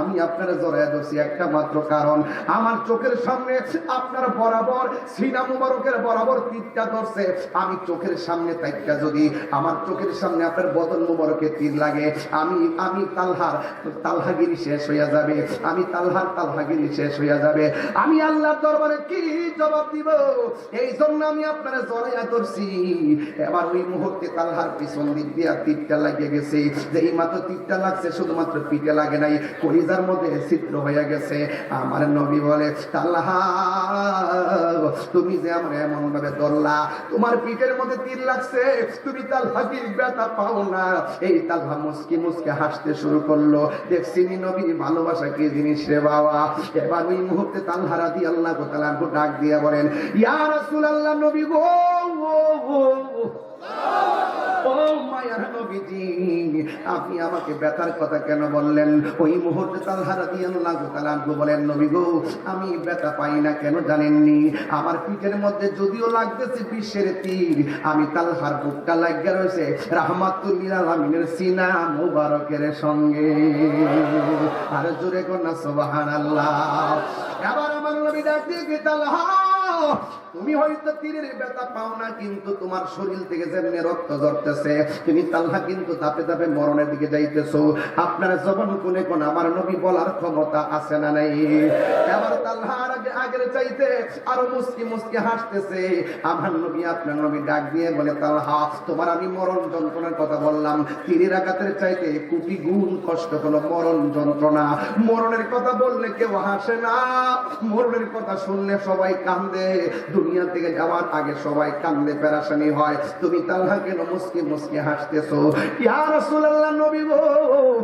আমি আপনার ধরছি একটা মাত্র কারণ। আমার চোখের সামনে আপনার বরাবর, সিনা মুবারকের বরাবর ধরছে। আমি চোখের সামনে তাইকা যদি, আমার চোখের সামনে আপনার বদন মুবারকে তীর লাগে, আমি আমি তালহার, তালহাগিরি শেষ হইয়া যাবে। আমি তালহার, তালহাগিরি শেষ হইয়া যাবে। আমি আল্লাহর দরবারে কি জবাব দিব? এই জন্য আমি আপনারা জড়াইয়া ধরছি এবার ওই মুহূর্তে তালহার পিছন দিক দিয়া তীরটা লাগিয়ে গেছে। যেই মাত্র তীরটা লাগছে, শুধুমাত্র পিঠে লাগে নাই, কলিজার মধ্যে ছিদ্র হয়ে গেছে। আমার নবী বলে তাল্লাহা তুমি যে আমার এমন ভাবে ধরলা, তোমার পিঠের মধ্যে তীর লাগছে, তুমি তালহাকে ব্যথা পাও না। এই তালহা মুসকি মুসকে হাসতে শুরু করল। দেখছি নি নবীর ভালোবাসা কি জিনিস রে বাবা। এবার ওই মুহূর্তে তালহারা দিয়ে আল্লাহ ডাক দিয়ে বলেন ইয়া নবী গো আপনি আমাকে ব্যথার কথা কেন বললেন? ওই মুহূর্তে তালহারা দিয়ে বলেন, নবী গো, আমি ব্যথা পাই না কেন জানেননি? আমার পিঠের মধ্যে যদিও লাগতেছে বিশ্বের তীর, আমি তালহার বুকটা লাগিয়ে রয়েছে। রাহমাতুল্লিল আলামিনের সিনা মুবারকের সঙ্গে। আর জোরে কন্যা, সুবহানাল্লাহ। এবার আমার নবী ডাক দিয়ে তালহা তুমি হয়তো তীরের ব্যথা পাও না, কিন্তু তোমার শরীর থেকে যেমনি রক্ত ঝরতেছে, তুমি তাল্লা কিন্তু তাপে তাপে মরণের দিকে যাইতেছো। আপনার জবন কোনে কোন আমার নবী বলার ক্ষমতা আছে না নাই? এবার তাল্লাহার আগে আগের চাইতে আরও মুসকি মুসকি হাসতেছে। আমার নবী আপনার নবী ডাক দিয়ে বলে তাল্লাহা তোমার আমি মরণ যন্ত্রণার কথা বললাম। তীরের আঘাতের চাইতে কোটি গুণ কষ্ট হলো মরণ যন্ত্রণা। মরণের কথা বললে কেউ হাসে না। মরণের কথা শুনলে সবাই কান্দে। দুনিয়া থেকে যাওয়ার আগে সবাই কান্দে পেরাশানি হয়। তুমি তাল্লাহ কেন মুসকি মুসকি হাসতেছো? ইয়া রাসূলুল্লাহ, নবী গো!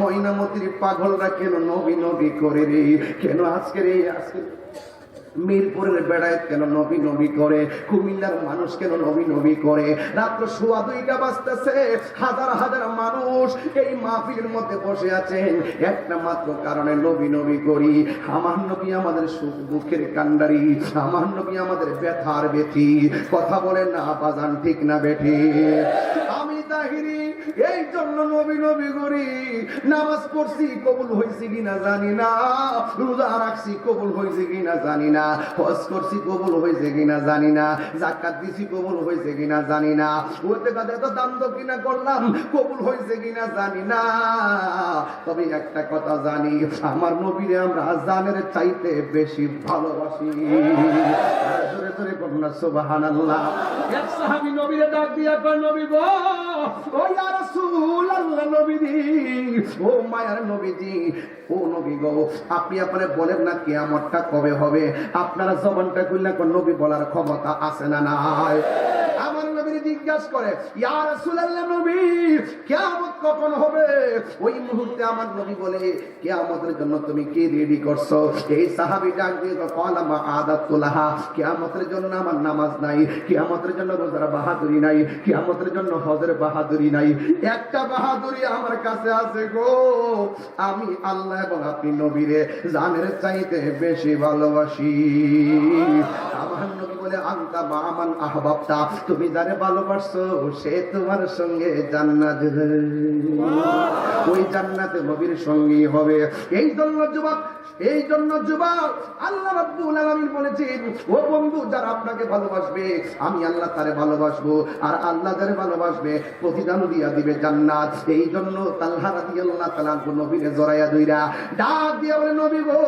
ময়নামতির পাগলরা কেন নবী নবী করে রে? কেন আজকের এই আজকে মিরপুরের বেড়ায় কেন নবী নবী করে? কুমিল্লার মানুষ কেন নবী নবী করে? রাত্র সোয়া দুইটা বাজতেছে, হাজার হাজার মানুষ এই মাহফিলের মধ্যে বসে আছেন একটা মাত্র কারণে নবী নবী করি। আমার নবী আমাদের সুখ দুঃখের কান্ডারি আমার নবী আমাদের ব্যথার বেথি কথা বলেন না বাজান ঠিক না বেঠি? আমি তাহিরি, এই জন্য নবী নবী করি। নামাজ পড়ছি কবুল হয়েছে কিনা জানি না। রোজা রাখছি কবুল হয়েছে কিনা জানি না। হজ করছি কবুল হয়েছে কিনা জানি না। জাকাত দিছি কবুল হয়েছে কিনা জানি না। ওতে কাদে তো দাম কিনা করলাম কবুল হয়েছে কিনা জানি না। তবে একটা কথা জানি আমার নবীরে আমরা জানের চাইতে বেশি ভালোবাসি। জোরে জোরে কন্যা সুবহানাল্লাহ। এক সাহাবী নবীরে ডাক দিয়া কয় নবী গো ও ইয়া রাসূলুল্লাহ নবীজি। ও মায়ার নবীজি, ও নবী গো, আপনি আপনারে বলেন না কেয়ামতটা কবে হবে? আপনারা জবানটা খুললে নবী বলার ক্ষমতা আছে না নাই? জিজ্ঞাসা করে, ইয়া রাসূলুল্লাহ নবী, কিয়ামত কখন হবে? ওই মুহূর্তে আমার নবী বলে, কিয়ামতের জন্য তুমি কি রেডি করছ? এই সাহাবী ডাক দিয়ে কলা মা আদাতুলাহা কিয়ামতের জন্য আমার নামাজ নাই, কিয়ামতের জন্য রোজার বাহাদুরি নাই, কিয়ামতের জন্য হজের বাহাদুরি নাই, একটা বাহাদুরি আমার কাছে আছে গো। আমি আল্লাহ এবং আপনি নবীরে জানের চাইতে বেশি ভালোবাসি। আমার নবী বলে আন্তা মামান আহবাবতা তুমি যারে ভালোবাসছো সে তোমার সঙ্গে জান্নাত ওই জান্নাতে নবীর সঙ্গী হবে। এই জন্য যুবক এই জন্য যুবক আল্লাহ রাব্বুল আলামিন বলেছেন ও বন্ধু যারা আপনাকে ভালোবাসবে আমি আল্লাহ তারে ভালোবাসবো আর আল্লাহ যারে ভালোবাসবে প্রতিদান দিয়া দিবে জান্নাত। এই জন্য তাল্লাহ রাদিয়াল্লাহু তাআলা নবীরে জড়াইয়া দইরা ডাক দিয়া বলে নবী গো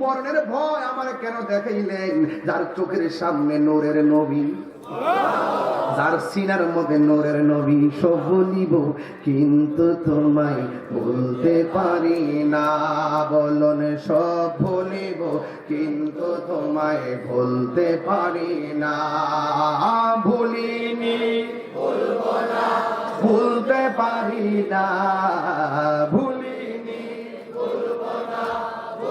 মরণের ভয় আমার কেন দেখাইলেন? যার চোখের সামনে নূরের নবী। যার সিনার মধ্যে নোরের নবী সব বলিব কিন্তু তোমায় বলতে পারি না। বলন সব বলিব কিন্তু তোমায় বলতে পারি না।